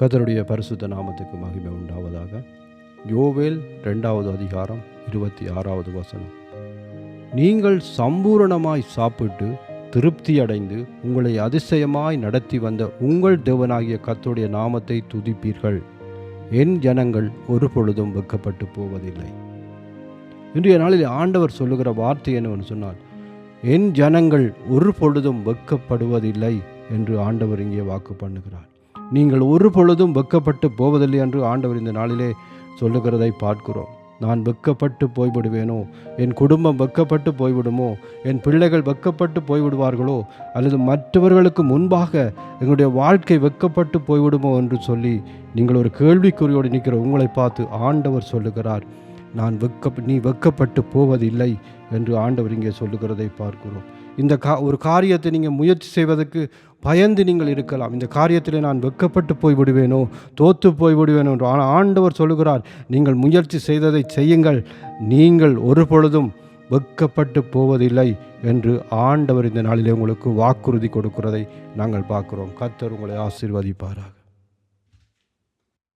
கதருடைய பரிசுத்த நாமத்துக்கு மகிமை உண்டாவதாக. யோவேல் ரெண்டாவது அதிகாரம் இருபத்தி ஆறாவது வசனம். நீங்கள் சம்பூரணமாய் சாப்பிட்டு திருப்தி அடைந்து உங்களை அதிசயமாய் நடத்தி வந்த உங்கள் தேவனாகிய கத்துடைய நாமத்தை துதிப்பீர்கள். என் ஜனங்கள் ஒரு பொழுதும் வெக்கப்பட்டு போவதில்லை. இன்றைய நாளில் ஆண்டவர் சொல்லுகிற வார்த்தை என்னவென்று சொன்னால் என் ஜனங்கள் ஒரு பொழுதும் வெக்கப்படுவதில்லை என்று ஆண்டவர் இங்கே வாக்கு பண்ணுகிறார். நீங்கள் ஒரு பொழுதும் வெக்கப்பட்டு போவதில்லை என்று ஆண்டவர் இந்த நாளிலே சொல்லுகிறதை பார்க்கிறோம். நான் வெக்கப்பட்டு போய்விடுவேனோ? என் குடும்பம் வெக்கப்பட்டு போய்விடுமோ? என் பிள்ளைகள் வெக்கப்பட்டு போய்விடுவார்களோ? அல்லது மற்றவர்களுக்கு முன்பாக எங்களுடைய வாழ்க்கை வெக்கப்பட்டு போய்விடுமோ என்று சொல்லி நீங்கள் ஒரு கேள்விக்குறியோடு நிற்கிற உங்களை பார்த்து ஆண்டவர் சொல்லுகிறார். நான் வெக்க நீ வெக்கப்பட்டு போவதில்லை என்று ஆண்டவர் இங்கே சொல்லுகிறதை பார்க்கிறோம். இந்த கா ஒரு காரியத்தை நீங்கள் முயற்சி செய்வதற்கு பயந்து நீங்கள் இருக்கலாம். இந்த காரியத்தில் நான் வெக்கப்பட்டு போய் விடுவேனோ தோத்து போய் விடுவேனோ என்று ஆனால் ஆண்டவர் சொல்லுகிறார். நீங்கள் முயற்சி செய்ததை செய்யுங்கள். நீங்கள் ஒரு பொழுதும் வெக்கப்பட்டு போவதில்லை என்று ஆண்டவர் இந்த நாளிலே உங்களுக்கு வாக்குறுதி கொடுக்கிறதை நாங்கள் பார்க்கிறோம். கர்த்தர் உங்களை ஆசீர்வதிப்பாராக.